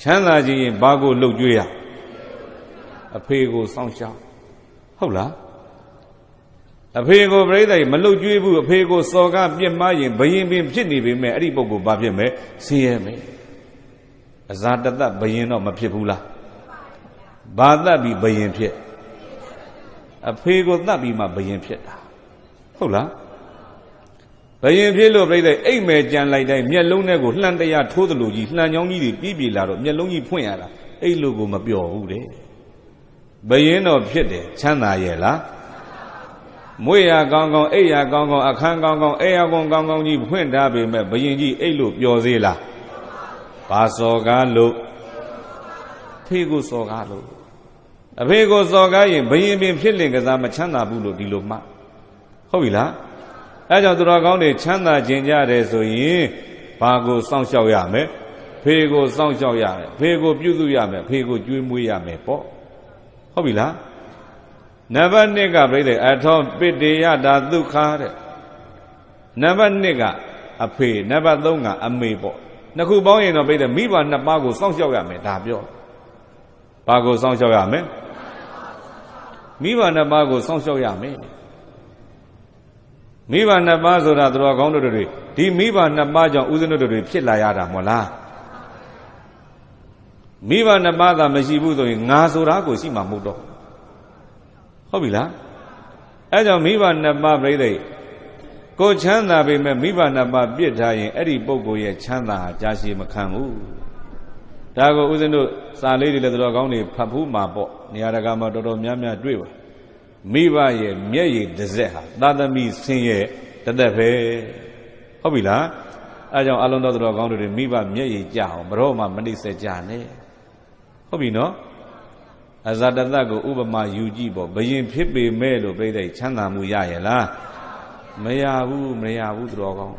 ချမ်းသာခြင်းရင်ဘာကိုလှုပ်ကြွေးရအဖေကိုစောင့်ရှောက်ဟုတ်လားအဖေကိုပြိဿမလှုပ်ကြွေးဘူးအဖေကိုစော်ကားပြစ်မှားရင်ဘယင်ပင်ဖြစ်နေပေမဲ့အဲ့ဒီပုဂ္ဂိုလ်ဘာဖြစ်မယ်ဆင်းရဲမယ်အဇာတတဘယင်တော့မဖြစ်ဘူးလားဘာတတ်ပြီးဘယင်ဖြစ်အဖေကိုတတ်ပြီးမှဘယင်ဖြစ်တာဟုတ်လား ဘယင်ဖြစ်လို့ပြိဿအိတ်မဲ့ကြံလိုက်တိုင်းမျက်လုံးထဲကိုလှန်တရားထိုးသလိုကြီးလှန်ချောင်းကြီးတွေပြီးပြီလာတော့မျက်လုံးကြီးဖွင့်ရတာအဲ့လိုကိုမပျော်ဘူးတဲ့ဘယင်တော့ဖြစ်တယ်ချမ်းသာရဲ့လားမွေရကောင်းကောင်းအိတ်ရကောင်းကောင်းအခန်းကောင်းကောင်းအိယာကောင်းကောင်းကောင်းကြီးဖွင့်ထားပေမဲ့ဘယင်ကြီးအိတ်လို့ပျော်သေးလားဘာစော်ကားလို့ဖေကိုစော်ကားလို့အဖေကိုစော်ကားရင်ဘယင်ပင်ဖြစ်လင်ကစားမချမ်းသာဘူးလို့ဒီလိုမှတ်ဟုတ်ပြီလား အဲကြောင့်သူတော်ကောင်းတွေချမ်းသာခြင်းကြတယ်ဆိုရင်ဘာကိုစောင့်ရှောက်ရမယ်ဖေကိုစောင့်ရှောက်ရမယ်ဖေကိုပြုစုရမယ်ဖေကိုကျွေးမွေးရမယ်ပေါ့ဟုတ်ပြီလားနံပါတ်1ကပြိတဲ့အထောပိတေယတာဒုက္ခတဲ့နံပါတ်2ကအဖေနံပါတ်3ကအမေပေါ့နှစ်ခုပေါင်းရင်တော့ပြိတဲ့မိဘနှစ်ပါးကိုစောင့်ရှောက်ရမယ်ဒါပြောဘာကိုစောင့်ရှောက်ရမယ်မိဘနှစ်ပါးကိုစောင့်ရှောက်ရမယ် မိဘနှစ်ပါးဆိုတာသူတော်ကောင်းတို့တွေဒီမိဘနှစ်ပါးကြောင့်ဥစဉ်တို့တွေဖြစ်လာရတာမဟုတ်လားမိဘနှစ်ပါးသာမရှိဘူးဆိုရင်ငါဆိုတာကိုရှိမှာမဟုတ်တော့ဟုတ်ပြီလားအဲကြောင့်မိဘနှစ်ပါးပြိသိကိုချမ်းသာပေမဲ့မိဘနှစ်ပါးပြစ်ထားရင်အဲ့ဒီပုဂ္ဂိုလ်ရဲ့ချမ်းသာဟာကြာရှည်မခံဘူးဒါကိုဥစဉ်တို့စာလေးတွေလည်းသူတော်ကောင်းတွေဖတ်ဖို့မှာပေါ့နေရာတကာမှာတော်တော်များများတွေ့ပါ မိဘရဲ့မျက်ရည်တစ်စက်ဟာသာသမီဆင်းရဲတသက်ပဲဟုတ်ပြီလားအဲကြောင့်အလုံးတော်တော်ကောင်းတွေမိဘမျက်ရည်ကြအောင်ဘရောမှမနှိမ့်ဆက်ကြနဲ့ဟုတ်ပြီနော်အဇာတတကိုဥပမာယူကြည့်ပေါ့ဘယင်ဖြစ်ပေမဲ့လို့ပြိဿချမ်းသာမှုရရဲ့လားမရဘူးမရဘူးသူတော်ကောင်း